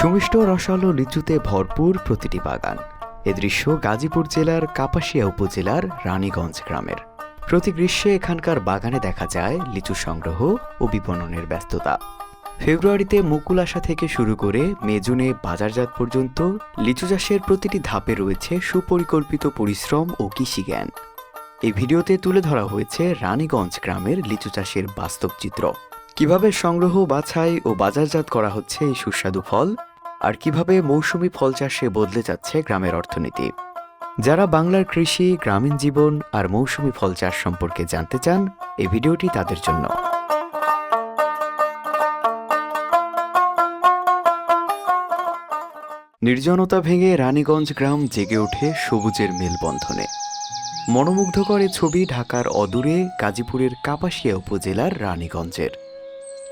সুমিষ্ট রসালো লিচুতে ভরপুর প্রতিটি বাগান। এ দৃশ্য গাজীপুর জেলার কাপাসিয়া উপজেলার রানীগঞ্জ গ্রামের। প্রতি গ্রীষ্মে এখানকার বাগানে দেখা যায় লিচু সংগ্রহ ও বিপণনের ব্যস্ততা। ফেব্রুয়ারিতে মুকুল আসা থেকে শুরু করে মে, জুনে বাজারজাত পর্যন্ত লিচু চাষের প্রতিটি ধাপে রয়েছে সুপরিকল্পিত পরিশ্রম ও কৃষিজ্ঞান। এই ভিডিওতে তুলে ধরা হয়েছে রানীগঞ্জ গ্রামের লিচু চাষের বাস্তব চিত্র। কীভাবে সংগ্রহ, বাছাই ও বাজারজাত করা হচ্ছে এই সুস্বাদু ফল? আর কীভাবে মৌসুমি ফল চাষে বদলে যাচ্ছে গ্রামের অর্থনীতি। যারা বাংলার কৃষি, গ্রামীণ জীবন আর মৌসুমি ফল চাষ সম্পর্কে জানতে চান, এই ভিডিওটি তাদের জন্য। নির্জনতা ভেঙে রানীগঞ্জ গ্রাম জেগে ওঠে সবুজের মেলবন্ধনে। মনোমুগ্ধকর এ ছবি ঢাকার অদূরে গাজীপুরের কাপাসিয়া উপজেলার রানীগঞ্জের।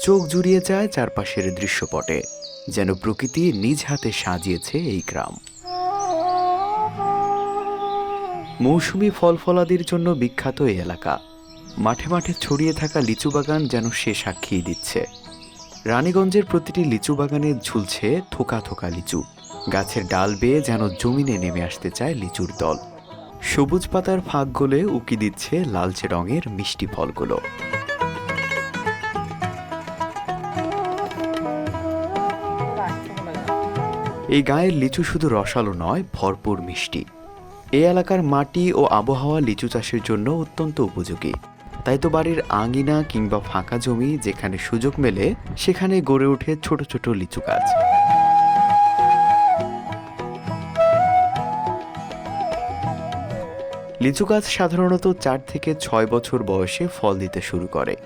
চোখ জুড়িয়ে যায় চারপাশের দৃশ্যপটে। যেন প্রকৃতি নিজ হাতে সাজিয়েছে এই গ্রাম। মৌসুমি ফল ফলাদির জন্য বিখ্যাত এই এলাকা। মাঠে মাঠে ছড়িয়ে থাকা লিচু বাগান যেন সে সাক্ষী দিচ্ছে। রানীগঞ্জের প্রতিটি লিচু বাগানে ঝুলছে থোকা থোকা লিচু। গাছের ডাল বেয়ে যেন জমিনে নেমে আসতে চায় লিচুর দল। সবুজ পাতার ফাঁক গলে উকি দিচ্ছে লালচে রঙের মিষ্টি ফলগুলো। এই গায়ের লিচু শুধু রসালো নয়, ভরপুর মিষ্টি। এই এলাকার মাটি ও আবহাওয়া লিচু চাষের জন্য অত্যন্ত উপযোগী। তাই তো বাড়ির আঙিনা কিংবা ফাঁকা জমি যেখানে সুযোগ মেলে, সেখানে গড়ে ওঠে ছোট ছোট লিচু গাছ। লিচু গাছ সাধারণত চার থেকে ছয় বছর বয়সে ফল দিতে শুরু করে।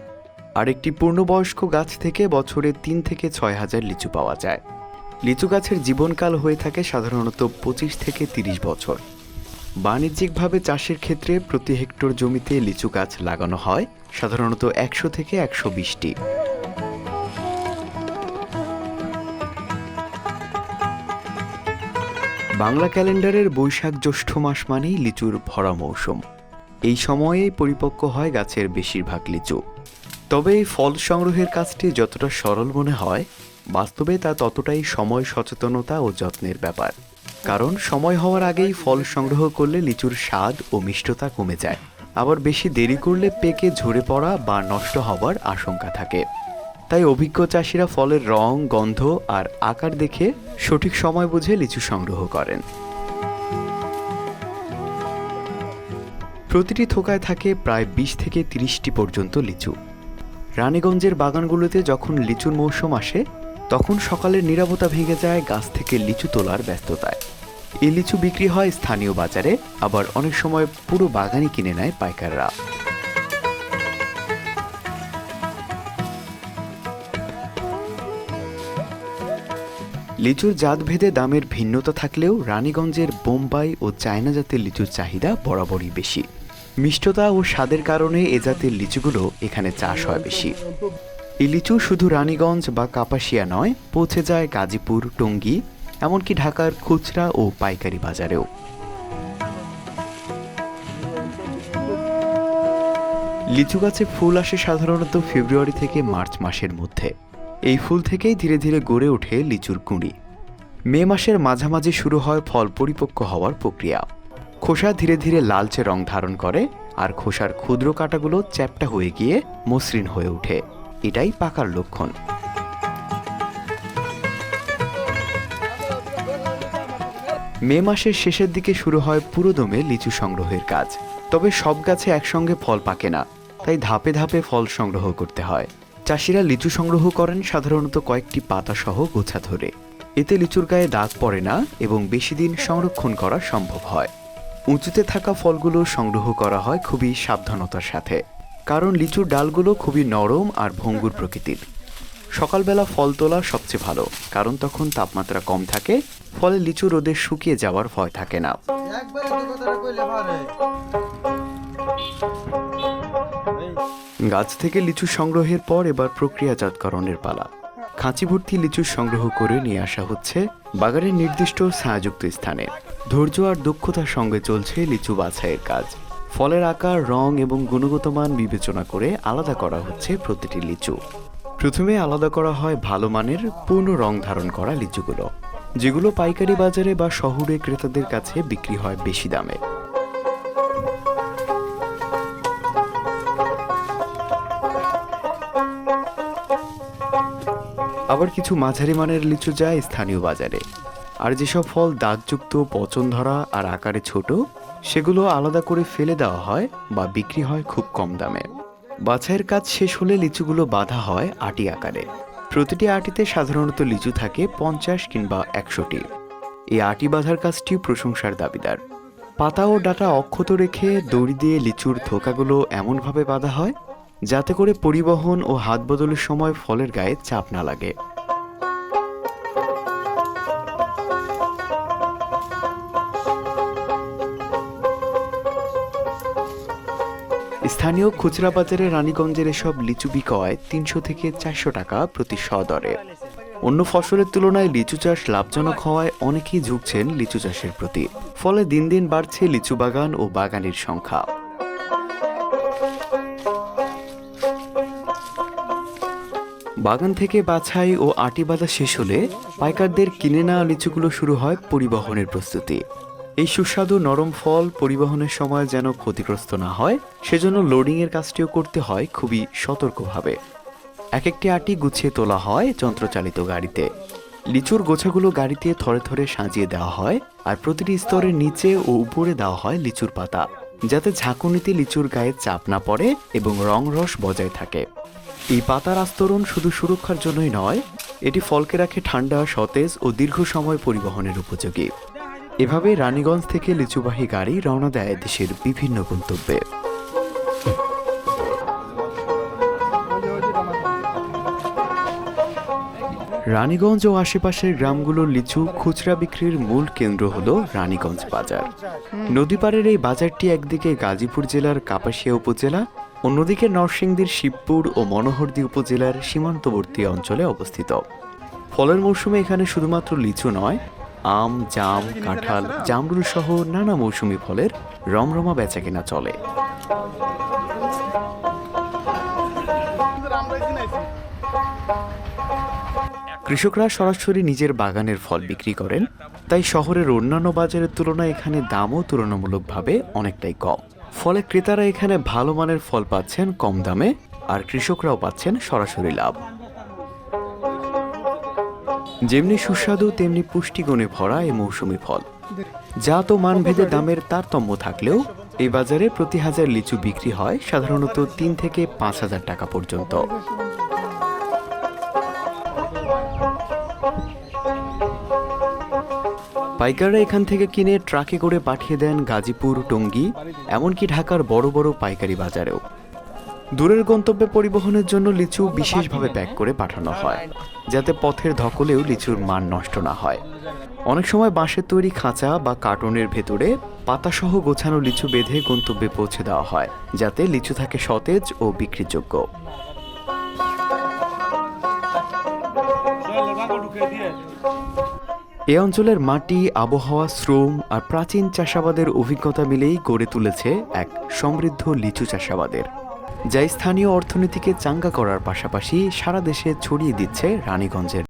আর একটি পূর্ণবয়স্ক গাছ থেকে বছরে তিন থেকে ছয় হাজার লিচু পাওয়া যায়। লিচু গাছের জীবনকাল হয়ে থাকে সাধারণত পঁচিশ থেকে তিরিশ বছর। বাণিজ্যিকভাবে চাষের ক্ষেত্রে প্রতি হেক্টর জমিতে লিচু গাছ লাগানো হয়, সাধারণত একশো থেকে একশো বিশটি। বাংলা ক্যালেন্ডারের বৈশাখ জ্যৈষ্ঠ মাস মানেই লিচুর ভরা মৌসুম। এই সময়েই পরিপক্ক হয় গাছের বেশিরভাগ লিচু। তবে এই ফল সংগ্রহের কাজটি যতটা সরল মনে হয় বাস্তবে তা ততটাই সময় সচেতনতা ও যত্নের ব্যাপার। কারণ সময় হওয়ার আগেই ফল সংগ্রহ করলে লিচুর স্বাদ ও মিষ্টতা কমে যায়। আবার বেশি দেরি করলে পেকে ঝরে পড়া বা নষ্ট হওয়ার আশঙ্কা থাকে। তাই অভিজ্ঞ চাষিরা ফলের রং, গন্ধ আর আকার দেখে সঠিক সময় বুঝে লিচু সংগ্রহ করেন। প্রতিটি থোকায় থাকে প্রায় বিশ থেকে তিরিশটি পর্যন্ত লিচু। রানীগঞ্জের বাগানগুলোতে যখন লিচুর মৌসুম আসে তখন সকালের নিরাপত্তা ভেঙে যায় গাছ থেকে লিচু তোলার ব্যস্ততায়। এই লিচু বিক্রি হয় স্থানীয় বাজারে, আবার অনেক সময় পুরো বাগানই কিনে নেয় পাইকাররা। লিচুর জাতভেদে দামের ভিন্নতা থাকলেও রানীগঞ্জের বোম্বাই ও চায়না জাতের লিচুর চাহিদা বরাবরই বেশি। মিষ্টতা ও স্বাদের কারণে এ জাতের লিচুগুলো এখানে চাষ হয় বেশি। এই লিচু শুধু রানীগঞ্জ বা কাপাসিয়া নয়, পৌঁছে যায় গাজীপুর, টঙ্গী, এমনকি ঢাকার খুচরা ও পাইকারি বাজারেও। লিচু গাছে ফুল আসে সাধারণত ফেব্রুয়ারি থেকে মার্চ মাসের মধ্যে। এই ফুল থেকেই ধীরে ধীরে গড়ে ওঠে লিচুর কুঁড়ি। মে মাসের মাঝামাঝি শুরু হয় ফল পরিপক্ক হওয়ার প্রক্রিয়া। খোসা ধীরে ধীরে লালচে রং ধারণ করে, আর খোসার ক্ষুদ্র কাঁটাগুলো চ্যাপ্টা হয়ে গিয়ে মসৃণ হয়ে ওঠে। এটাই পাকার লক্ষণ। মে মাসের শেষের দিকে শুরু হয় পুরোদমে লিচু সংগ্রহের কাজ। তবে সব গাছে একসঙ্গে ফল পাকে না, তাই ধাপে ধাপে ফল সংগ্রহ করতে হয়। চাষিরা লিচু সংগ্রহ করেন সাধারণত কয়েকটি পাতা সহ গোছা ধরে। এতে লিচুর গায়ে দাগ পড়ে না এবং বেশি দিন সংরক্ষণ করা সম্ভব হয়। উঁচুতে থাকা ফলগুলো সংগ্রহ করা হয় খুবই সাবধানতার সাথে। কারণ লিচুর ডালগুলো খুবই নরম আর ভঙ্গুর প্রকৃতির। সকালবেলা ফল তোলা সবচেয়ে ভালো কারণ তখন তাপমাত্রা কম থাকে ফলে লিচু রোদে শুকিয়ে যাওয়ার ভয় থাকে না। গাছ থেকে লিচু সংগ্রহের পর এবার প্রক্রিয়াজাতকরণের পালা। খাঁচি ভর্তি লিচু সংগ্রহ করে নিয়ে আসা হচ্ছে বাগানের নির্দিষ্ট ছায়াযুক্ত স্থানে। ধৈর্য আর দক্ষতার সঙ্গে চলছে লিচু বাছাইয়ের কাজ। ফলের আকার, রং এবং গুণগত মান বিবেচনা করে আলাদা করা হচ্ছে প্রতিটি লিচু। প্রথমে আলাদা করা হয় ভালো মানের, পূর্ণ রং ধারণ করা লিচুগুলো, যেগুলো পাইকারি বাজারে বা শহরে ক্রেতাদের কাছে বিক্রি হয় বেশি দামে। আবার কিছু মাঝারি মানের লিচু যায় স্থানীয় বাজারে। আর যেসব ফল দাগযুক্ত পচন ধরা আর আকারে ছোট সেগুলো আলাদা করে ফেলে দেওয়া হয় বা বিক্রি হয় খুব কম দামে। বাছাইয়ের কাজ শেষ হলে লিচুগুলো বাঁধা হয় আটি আকারে। প্রতিটি আটিতে সাধারণত লিচু থাকে পঞ্চাশ কিংবা একশোটি। এই আটি বাঁধার কাজটি প্রশংসার দাবিদার। পাতা ও ডাটা অক্ষত রেখে দড়ি দিয়ে লিচুর থোকাগুলো এমনভাবে বাঁধা হয়, যাতে করে পরিবহন ও হাত বদলের সময় ফলের গায়ে চাপ না লাগে। স্থানীয় খুচরা বাজারে রানীগঞ্জের এসব লিচু বিক্রয় তিনশো থেকে চারশো টাকা প্রতি শ দরে অন্য ফসলের তুলনায় লিচু চাষ লাভজনক হওয়ায় অনেকেই ঝুঁকছেন লিচু চাষের প্রতি। ফলে দিন দিন বাড়ছে লিচু বাগান ও বাগানের সংখ্যা। বাগান থেকে বাছাই ও আটি বাঁধা শেষ হলে পাইকারদের কিনে নেওয়া লিচুগুলো শুরু হয় পরিবহনের প্রস্তুতি। এই সুস্বাদু নরম ফল পরিবহনের সময় যেন ক্ষতিগ্রস্ত না হয়, সেজন্য লোডিংয়ের কাজটিও করতে হয় খুবই সতর্কভাবে। এক একটি আটি গুছিয়ে তোলা হয় যন্ত্রচালিত গাড়িতে। লিচুর গোছাগুলো গাড়িতে থরে থরে সাজিয়ে দেওয়া হয় আর প্রতিটি স্তরের নিচে ও উপরে দেওয়া হয় লিচুর পাতা, যাতে ঝাঁকুনিতে লিচুর গায়ে চাপ না পড়ে এবং রং রস বজায় থাকে। এই পাতার আস্তরণ শুধু সুরক্ষার জন্যই নয়, এটি ফলকে রাখে ঠান্ডা, সতেজ ও দীর্ঘ সময় পরিবহনের উপযোগী। এভাবে রানীগঞ্জ থেকে লিচুবাহী গাড়ি রওনা দেয় দেশের বিভিন্ন গন্তব্যে। রানীগঞ্জ ও আশেপাশের গ্রামগুলোর লিচু খুচরা বিক্রির মূল কেন্দ্র হল রানীগঞ্জ বাজার। নদীপাড়ের এই বাজারটি একদিকে গাজীপুর জেলার কাপাসিয়া উপজেলা, অন্যদিকে নরসিংদীর শিবপুর ও মনোহরদী উপজেলার সীমান্তবর্তী অঞ্চলে অবস্থিত। ফলের মৌসুমে এখানে শুধুমাত্র লিচু নয় আম, জাম, কাঁঠাল, জামরুল সহ নানা মৌসুমি ফলের রমরমা বেচাকেনা চলে। কৃষকরা সরাসরি নিজের বাগানের ফল বিক্রি করেন, তাই শহরের অন্যান্য বাজারের তুলনায় এখানে দামও তুলনামূলকভাবে অনেকটাই কম। ফলে ক্রেতারা এখানে ভালো মানের ফল পাচ্ছেন কম দামে, আর কৃষকরাও পাচ্ছেন সরাসরি লাভ। যেমনি সুস্বাদু, তেমনি পুষ্টিগুণে ভরা এই মৌসুমি ফল। জাত ও মানভেদে দামের তারতম্য থাকলেও এই বাজারে প্রতি হাজার লিচু বিক্রি হয় সাধারণত তিন থেকে পাঁচ হাজার টাকা পর্যন্ত। পাইকাররা এখান থেকে কিনে ট্রাকে করে পাঠিয়ে দেন গাজীপুর, টঙ্গী, এমনকি ঢাকার বড় বড় পাইকারি বাজারেও। দূরের গন্তব্যে পরিবহনের জন্য লিচু বিশেষভাবে প্যাক করে পাঠানো হয়, যাতে পথের ধকলেও লিচুর মান নষ্ট না হয়। অনেক সময় বাঁশের তৈরি খাঁচা বা কার্টনের ভেতরে পাতাসহ গোছানো লিচু বেঁধে গন্তব্যে পৌঁছে দেওয়া হয়, যাতে লিচু থাকে সতেজ ও বিক্রিযোগ্য এ অঞ্চলের মাটি, আবহাওয়া, শ্রম আর প্রাচীন চাষাবাদের অভিজ্ঞতা মিলেই গড়ে তুলেছে এক সমৃদ্ধ লিচু চাষাবাদের। যা স্থানীয় অর্থনীতিকে চাঙ্গা করার পাশাপাশি সারা দেশে ছড়িয়ে দিচ্ছে রানীগঞ্জের